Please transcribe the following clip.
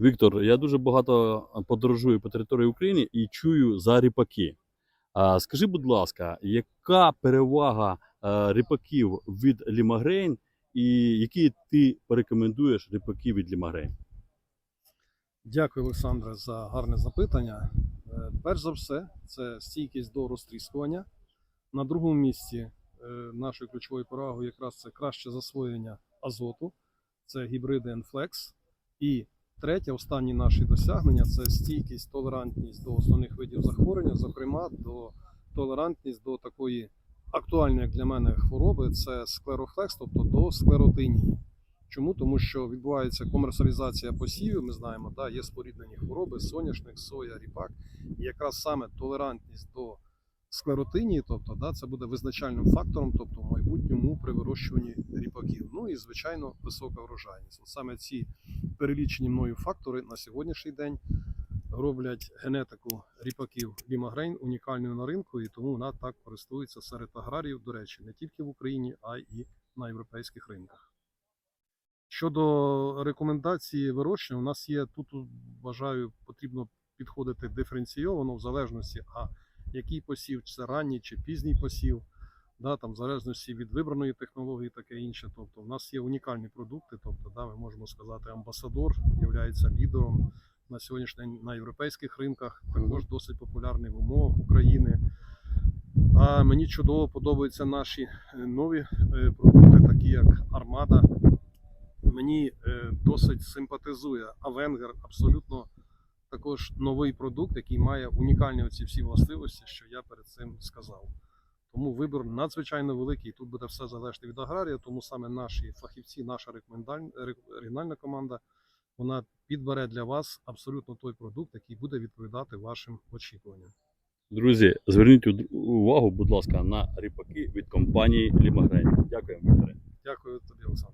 Віктор, я дуже багато подорожую по території України і чую за ріпаки. Скажи, будь ласка, яка перевага ріпаків від Лімагрейн і які ти порекомендуєш ріпаки від Лімагрейн? Дякую, Олександре, за гарне запитання. Е, Перш за все, це стійкість до розтріскування. На другому місці е, нашою ключовою перевагою якраз це краще засвоєння азоту, це гібриди Enflex. І третє, останні наші досягнення це стійкість, толерантність до основних видів захворювання, зокрема до толерантність до такої актуальної, як для мене, хвороби це склерофлекс, тобто до склеротинії. Чому? Тому що відбувається комерціалізація посівів. Ми знаємо, да, є споріднені хвороби, соняшник, соя, ріпак. І якраз саме толерантність до склеротинії, тобто, да, це буде визначальним фактором, тобто майбутньому при вирощуванні ріпаків. Ну і звичайно, висока врожайність. От саме ці перелічені мною фактори на сьогоднішній день роблять генетику ріпаків Лімагрейн унікальною на ринку, і тому вона так користується серед аграріїв, до речі, не тільки в Україні, а й на європейських ринках. Щодо рекомендації вирощення, у нас є тут, вважаю, потрібно підходити диференційовано в залежності, а який посів, чи це ранній чи пізній посів, да, там, в залежності від вибраної технології, таке інше. Тобто, у нас є унікальні продукти, тобто, да, ми можемо сказати, амбасадор є лідером на сьогоднішній день на європейських ринках, також досить популярний в умовах України. А мені чудово подобаються наші е, нові е, продукти, такі як Армада, мені е, досить симпатизує Авенгер, абсолютно також новий продукт, який має унікальні оці всі властивості, що я перед цим сказав. Тому вибір надзвичайно великий. Тут буде все залежати від аграрія, тому саме наші фахівці, наша регіональна команда, вона підбере для вас абсолютно той продукт, який буде відповідати вашим очікуванням. Друзі, зверніть увагу, будь ласка, на ріпаки від компанії Лімагрень. Дякую, Вікторе. Дякую тобі, Олександр.